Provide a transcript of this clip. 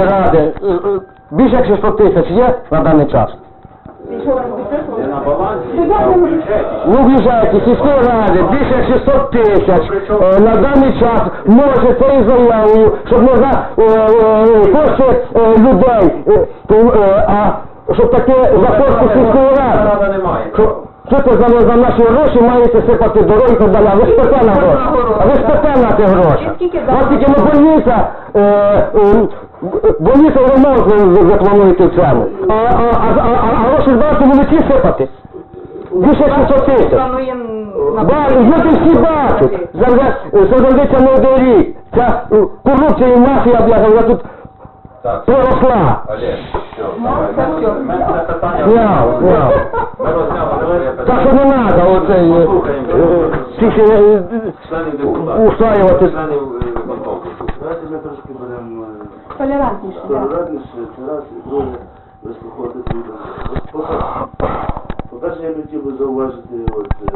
ради е, е, більше як 600 тисяч є на даний час. Ну, в бюджеті сільської ради більше як 600 тисяч е, на даний час може цією заявою, щоб можна е, кошти людей, а щоб таке за кошти сільської. Що, це за, за наші гроші маєте сипати дороги і так далі? А ви спите на гроші. А ви спите на ті гроші. Ось тільки не больниця, е, е, больниця ремонт ви, ви, в цьому. А, а, а, а, а гроші з банку великі сипати. Більше як 600 тисяч. Плануємо на Ба, люди всі бачать. Зараз заведеться один рік. Ця е, корупція і мафія, бляха, вона тут Так, проросла. Олег, все, давай. це все. Ми питання Няв, няв. Ми своє Так що не треба оцей тільки е. Давайте ми трошки будемо е, толерантніше. толерантніше, це раз, і друге, вислухати відео. По-перше, я хотів би зауважити, от, е,